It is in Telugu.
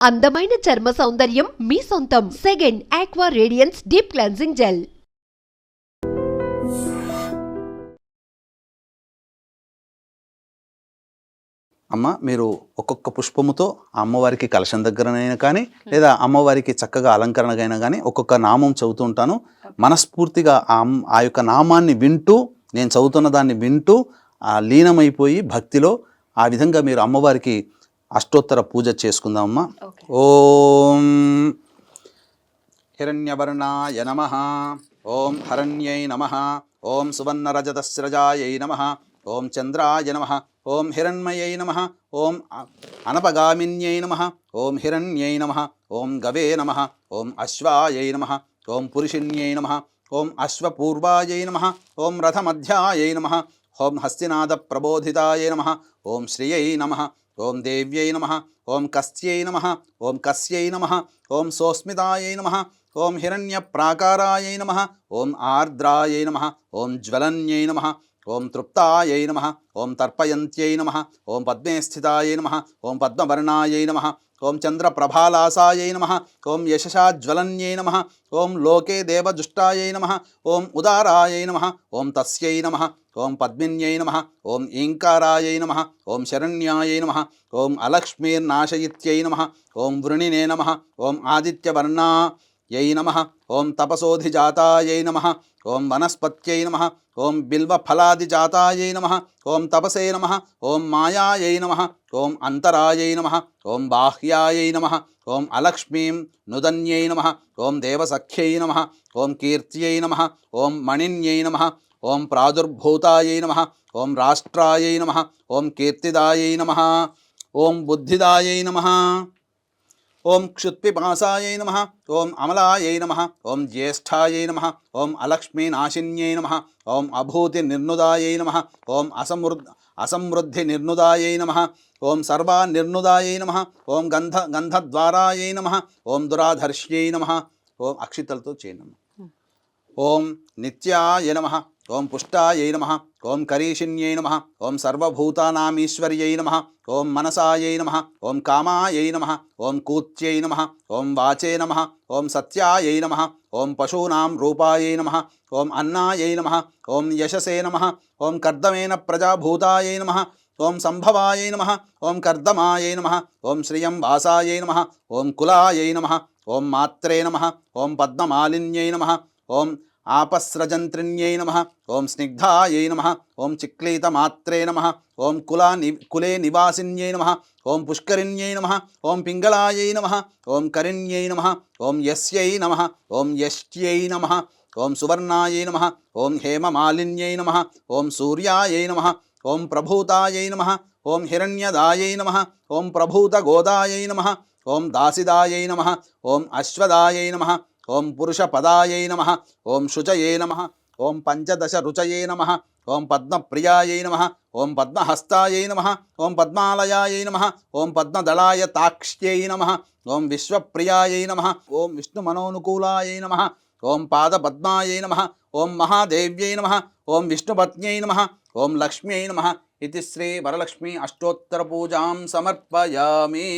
అందమైన చర్మ సౌందర్యం మీ సొంతం. Second aqua radiance deep cleansing gel అమ్మ మీరు ఒక్కొక్క పుష్పముతో అమ్మవారికి కలశం దగ్గరనైనా కానీ లేదా అమ్మవారికి చక్కగా అలంకరణగైనా కానీ ఒక్కొక్క నామం చదువుతూ ఉంటాను. మనస్ఫూర్తిగా ఆ యొక్క నామాన్ని వింటూ నేను చదువుతున్న దాన్ని వింటూ లీనమైపోయి భక్తిలో ఆ విధంగా మీరు అమ్మవారికి అష్టోత్తర పూజ చేసుకుందామమ్మా ఓం హిరణ్యవర్ణాయ నమ ఓం హరణ్యై నమ ఓం సువర్ణరజతస్రజాయై నమ ఓం చంద్రాయ నమ ఓం హిరణ్మయై నమ ఓం అనపగామిన్యై నమ ఓం హిరణ్యై నమ ఓం గవే నమ ఓం అశ్వాయై నమ ఓం పురుషిణ్యై నమ ఓం అశ్వపూర్వాయై నమ ఓం రథమధ్యాయై నమ ఓం హస్తినాథ ప్రబోధితాయ నమ ఓం శ్రియై నమ ఓం దేవ్యై నమ ఓం కస్యై నమ ఓం కస్యై నమ ఓం సోస్మితాయై నమ ఓం హిరణ్య హిరణ్యప్రాకారాయై నమ ఓం ఆర్ద్రాయై నమ ఓం జ్వలన్యై నమ ఓం తృప్తాయై నమ ఓం తర్పయంత్యై నమ ఓం పద్మే స్థితాయై నమ ఓం పద్మవర్ణాయై నమ ఓం చంద్రప్రభాలాసాయై నమ ఓం యశశాజ్వలన్యై నమ ఓం లోకే దేవజుష్టాయై నమ ఓం ఉదారాయై నమ ఓం తస్యై నమ ఓం పద్మిన్యై నమ ఓం ఈంకారాయై నమ ఓం శరణ్యాయై నమ ఓం అలక్ష్మీర్నాశయిత్యై నమ ఓం వృణినే నమ ఓం ఆదిత్యవర్ణ యై నమ ఓం తపసోధిజాతాయై నమ ఓం వనస్పత్యై నమ ఓం బిల్వఫలాదిజాతాయై నమ ఓం తపసే నమ ఓం మాయాయై నమ ఓం అంతరాయై నమ ఓం బాహ్యాయై నమ ఓం అలక్ష్మీం నుదన్యై నమ ఓం దేవసఖ్యై నమ ఓం కీర్త్యై నమ ఓం మణిన్యై నమ ఓం ప్రాదుర్భూతాయై నమ ఓం రాష్ట్రాయై నమ ఓం కీర్తిదాయై నమ ఓం బుద్ధిదాయై నమ ఓం క్షుత్పిపాసాయై నమ ఓం అమలాయై నమ ఓం జ్యేష్ఠాయై నమ ఓం అలక్ష్మీనాశిన్యై నమ ఓం అభూతి నిర్నుదాయై నమ ఓం అసమృద్ అసమృద్ధి నిర్నుదాయై నమ ఓం సర్వా నిర్నుదాయై నమ ఓం గంధ గంధద్వారాయై నమ ఓం దురాధర్ష్యై నమ ఓం అక్షితలతో చేయనమ్మ ఓం నిత్యాయ నమ. ఓం పుష్టాయై నమ ఓం కరీషిణ్యై నమ ఓం సర్వభూతానామీశ్వర్యై నమ ఓం మనసాయై నమ ఓం కామాయై నమ ఓం కూత్యై నమ ఓం వాచే నమ ఓం సత్యాయై నమ ఓం పశూనాం రూపాయై నమ ఓం అన్నాయై నమ ఓం యశసే నమ ఓం కర్దమేన ప్రజాభూతాయై నమ ఓం సంభవాయై నమ ఓం కర్దమాయై నమ ఓం శ్రియం వాసాయై నమ ఓం కులాయై నమ ఓం మాత్రే నమ ఓం పద్మమాలిన్యై నమ ఓం ఆపస్రజంత్రిణ్యై నమ ఓం స్నిగ్ధాయై నమ ఓం చిక్లీతమాత్రే నమ ఓం కులా ని కులే నివాసిన్యై నమ ఓం పుష్కరిణ్యై నమ ఓం పింగళాయై నమ ఓం కరిణ్యై నమ ఓం యస్యై నమ ఓం యష్ట్యై నమ ఓం సువర్ణాయై నమ ఓం హేమమాలిన్యై నమ ఓం సూర్యాయై నమ ఓం ప్రభూతాయై నమ ఓం హిరణ్యదాయై నమ ఓం ప్రభూతగోదాయై నమ ఓం దాసిదాయై నమ ఓం అశ్వదాయై నమ ఓం పురుష పదాయై నమ ఓం శుచయే నమ ఓం పంచదశ రుచయే నమ ఓం పద్మప్రియాయై నమ ఓం పద్మహస్తాయై నమ ఓం పద్మాలయాయై నమ ఓం పద్మదళాయ తాక్ష్యై నమ ఓం విశ్వప్రియాయై నమ ఓం విష్ణుమనోనుకూలాయై నమ ఓం పాదపద్మాయై నమ ఓం మహాదేవ్యై నమ ఓం విష్ణుపత్న్యై నమ ఓం లక్ష్మ్యై నమ ఇది శ్రీ వరలక్ష్మి అష్టోత్తర పూజాం సమర్పయామి